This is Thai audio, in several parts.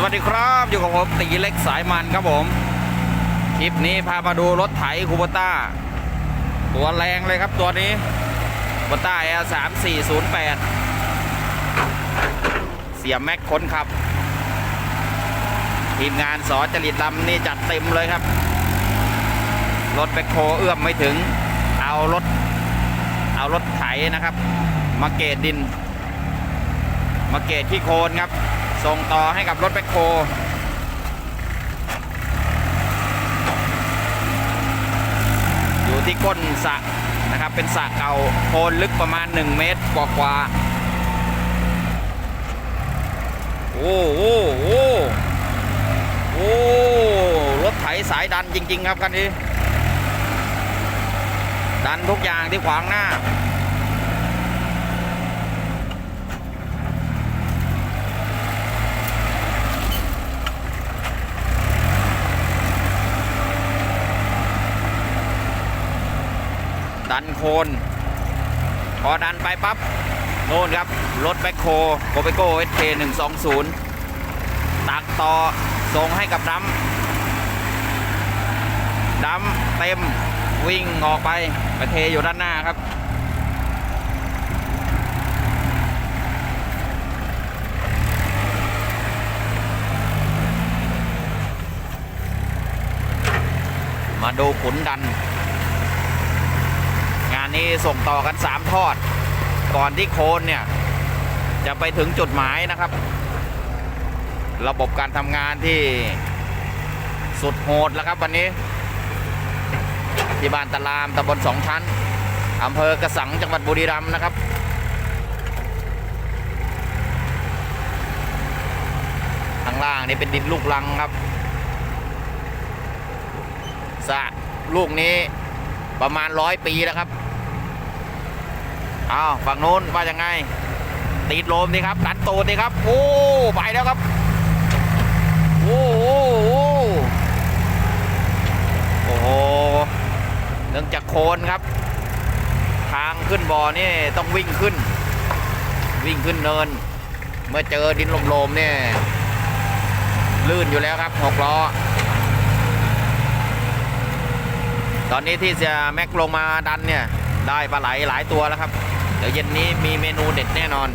สวัสดีครับอยู่กับผมตีเล็กสายมันครับผม คลิปนี้พามาดูรถไถคูบต้า ตัวแรงเลยครับตัวนี้คูบต้า L 3 4 0 8เสียแม็กคนขับ ทีมงานสอจริตลำนี่จัดเต็มเลยครับ รถแบคโคเอื้อมไม่ถึง เอารถ เอารถไถนะครับ มาเกตดิน มาเกตที่โคนครับ ส่งต่อให้กับรถแบคโคอยู่ที่ก้นสระนะครับ เป็นสระเก่าโคนลึกประมาณ 1 เมตรกว่ากว่าๆโอ้โหโอ้โหโอ้รถไถสายดันจริง ๆ ครับคันนี้ ดันทุกอย่างที่ขวางหน้า ดันโคน พอดันไปปั๊บโน่นครับ รถแบคโคโกเปโก้เอสเคหนึ่งสองศูนย์ตักต่อส่งให้กับดำดำเต็มวิ่งออกไปไปเทอยู่ด้านหน้าครับมาดูขุนดัน นี้ส่งต่อกัน 3 ทอด ก่อนที่โคนเนี่ย จะไปถึงจุดหมายนะครับ ระบบการทำงานที่สุดโหดแล้วครับวันนี้ ที่บ้านตะลามตำบลสองชั้นอำเภอกระสังจังหวัดบุรีรัมย์นะครับข้างล่างนี่เป็นดินลูกลังครับสะลูกนี้ประมาณร้อยปีแล้วครับ อ้าวฝั่งโน้นว่ายังไงติดโลมดีครับดันตูดดีครับ โอ้ไปแล้วครับ โอ้โหโอ้โหเนื่องจากโคนครับ ทางขึ้นบ่อนี่ต้องวิ่งขึ้น วิ่งขึ้นเนิน เมื่อเจอดินลมๆเนี่ยลื่นอยู่แล้วครับหกล้อตอนนี้ที่จะแม็กลงมาดันเนี่ย ได้ปลาไหลหลายตัวแล้วครับ เดี๋ยวเย็นนี้มีเมนูเด็ดแน่นอน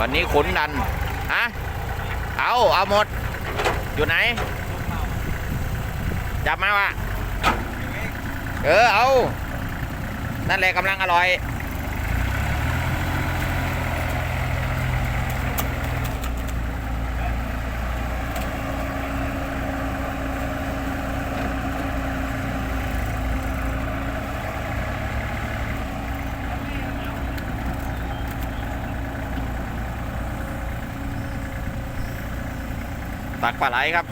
วันนี้ขุนดันอะเอา เอาหมด อยู่ไหน จับมาวะ เออ เอา นั่นแหละกำลังอร่อย ตักปลาไหลครับ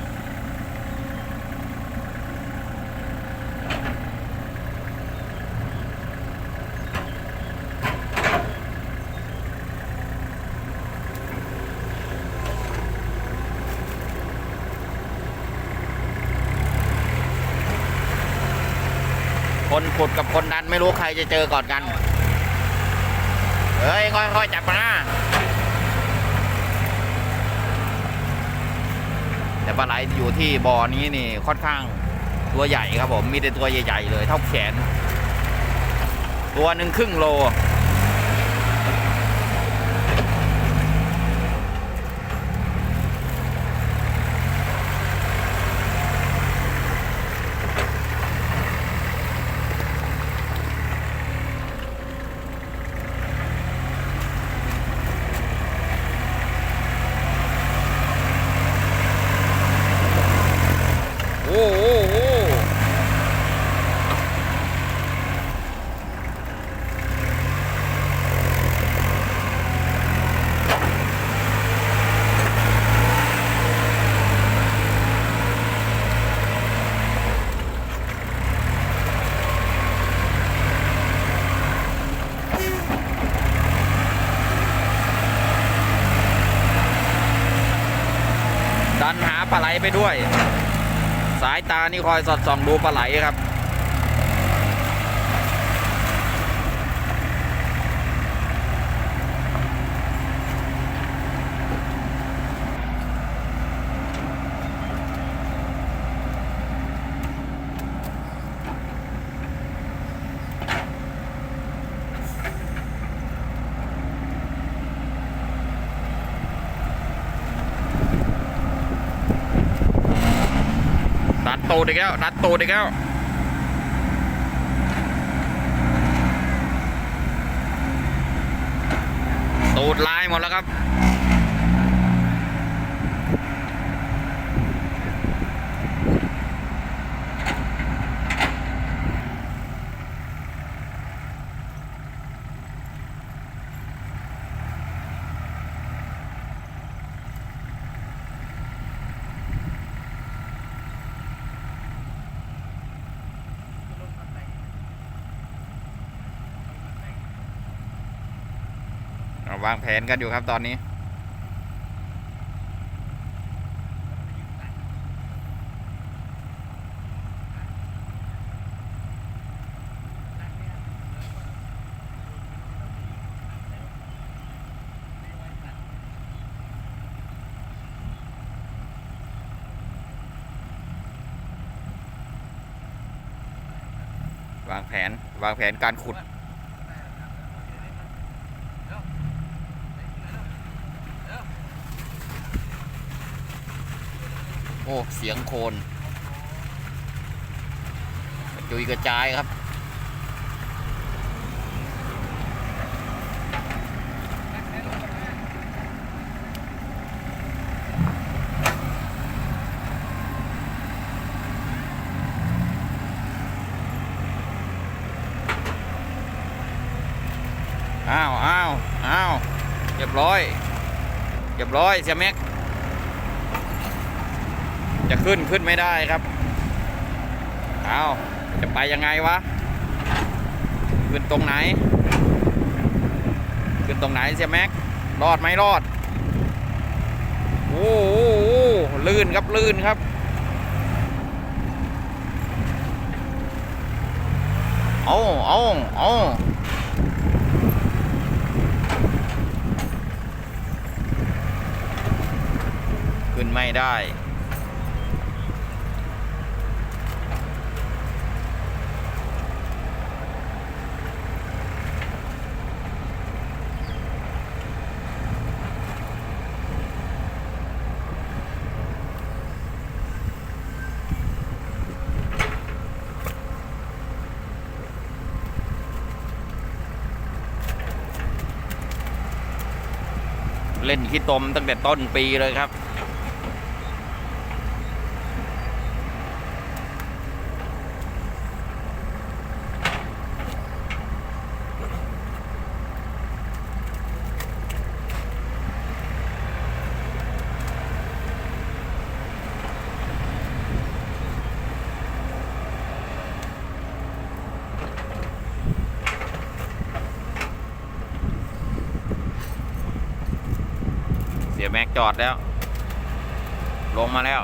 คนขุดกับคนดันไม่รู้ใครจะเจอก่อนกัน เฮ้ยค่อยๆจับมานะ แต่ปลาไหลอยู่ที่บ่อนี้นี่ค่อนข้างตัวใหญ่ครับผมมีแต่ตัวใหญ่ๆเลยเท่าแขน ตัวหนึ่งครึ่งโล โอ้โหโอ้โห ดันหา ปลาไหลไปด้วย สายตานี่คอยสอดส่องดูปลาไหลครับ ตูดอีกแล้วรัดตูดอีกแล้วตูดลายหมดแล้วครับ วางแผนกันอยู่ครับตอนนี้ วางแผนวางแผนการขุด โอ้ เสียงโคลนกระจุยกระจายครับอ้าวอ้าวอ้าวเรียบร้อย เรียบร้อยเสียแม็ก จะขึ้นขึ้นไม่ได้ครับ เอาจะไปยังไงวะ ขึ้นตรงไหน ขึ้นตรงไหนเสียแม็ก รอดไหมรอด โอ้โหลื่นครับลื่นครับเอาเอาเอาขึ้นไม่ได้ เล่นขี้ตมตั้งแต่ต้นปีเลยครับ เสียแม็กจอดแล้ว ลงมาแล้ว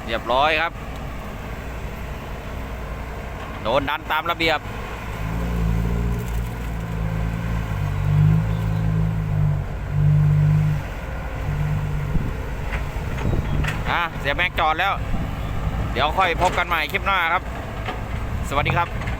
เรียบร้อยครับ โดนดันตามระเบียบ อะ เสียแม็กจอดแล้ว เดี๋ยวค่อยพบกันใหม่คลิปหน้าครับ สวัสดีครับ